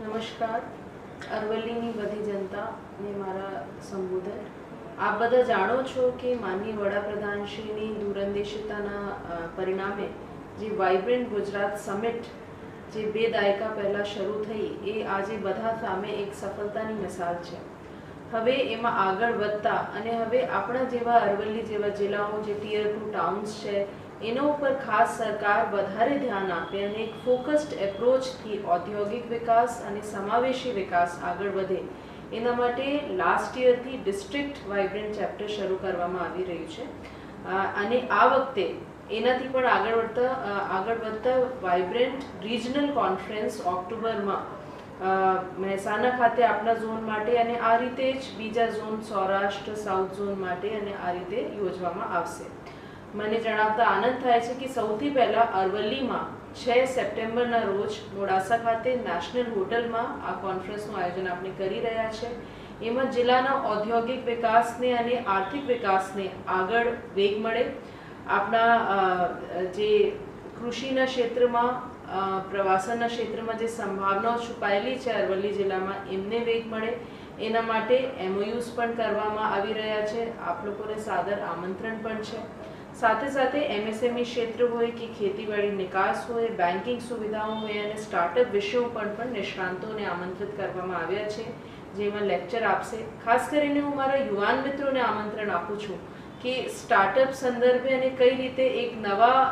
નમસ્કાર. અરવલ્લીની બધી જનતાને મારા સંબોધન. આપ બધા જાણો છો કે માનનીય વડાપ્રધાનશ્રીની દૂરંદેશિતાના પરિણામે જે વાઇબ્રન્ટ ગુજરાત સમિટ જે બે દાયકા પહેલાં શરૂ થઈ, એ આજે બધા સામે એક સફળતાની મિસાલ છે. હવે એમાં આગળ વધતા અને હવે આપણા જેવા અરવલ્લી જેવા જિલ્લાઓ જે ટીયર ટુ ટાઉન્સ છે એના ઉપર ખાસ સરકાર વધારે ધ્યાન આપે અને એક ફોકસ્ડ એપ્રોચથી ઔદ્યોગિક વિકાસ અને સમાવેશી વિકાસ આગળ વધે. એના માટે લાસ્ટ યરથી ડિસ્ટ્રિક્ટ વાઇબ્રન્ટ ચેપ્ટર શરૂ કરવામાં આવી રહ્યું છે. અને આ વખતે એનાથી પણ આગળ વધતા આગળ વધતા વાઇબ્રન્ટ રિજનલ કોન્ફરન્સ ઓક્ટોબરમાં મહેસાણા ખાતે આપણા ઝોન માટે અને આ રીતે જ બીજા ઝોન સૌરાષ્ટ્ર સાઉથ ઝોન માટે અને આ રીતે યોજવામાં આવશે. મને જણાવતા આનંદ થાય છે કે સૌથી પહેલા અરવલ્લીમાં છ સપ્ટેમ્બરના રોજ મોડાસા ખાતે નેશનલ હોટલમાં આ કોન્ફરન્સનું આયોજન આપણે કરી રહ્યા છે. એમાં જિલ્લાના ઔદ્યોગિક વિકાસને અને આર્થિક વિકાસને આગળ વેગ મળે. આપણા જે કૃષિના ક્ષેત્રમાં પ્રવાસનના ક્ષેત્રમાં જે સંભાવનાઓ છુપાયેલી છે અરવલ્લી જિલ્લામાં, એમને વેગ મળે. એના માટે એમઓયુઝ પણ કરવામાં આવી રહ્યા છે. આપ લોકોને સાદર આમંત્રણ પણ છે. સાથે સાથે એમએસએમઈ ક્ષેત્ર હોય કે ખેતીવાડી નિકાસ હોય બેન્કિંગ સુવિધાઓ હોય અને સ્ટાર્ટઅપ વિષયો પર પણ નિષ્ણાંતોને આમંત્રિત કરવામાં આવ્યા છે. જેમાં લેક્ચર આપશે. ખાસ કરીને હું મારા યુવાન મિત્રોને આમંત્રણ આપું છું કે સ્ટાર્ટઅપ સંદર્ભે અને કઈ રીતે એક નવા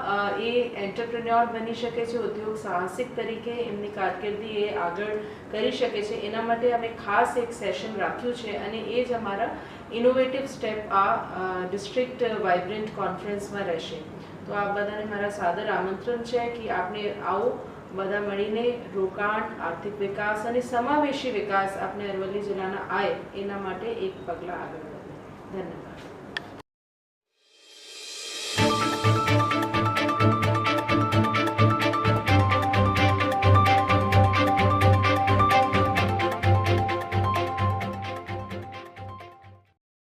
એ એન્ટરપ્રેન્યોર બની શકે છે, ઉદ્યોગ સાહસિક તરીકે એમની કારકિર્દી એ આગળ કરી શકે છે. એના માટે અમે ખાસ એક સેશન રાખ્યું છે અને એ જ અમારા ઇનોવેટિવ સ્ટેપ આ ડિસ્ટ્રિક્ટ વાઇબ્રન્ટ કોન્ફરન્સમાં રહેશે. તો આ બધાને મારા સાદર આમંત્રણ છે કે આપણે આવો બધા મળીને રોકાણ, આર્થિક વિકાસ અને સમાવેશી વિકાસ આપણે અરવલ્લી જિલ્લાના આય એના માટે એક પગલાં આગળ વધે. ધન્યવાદ.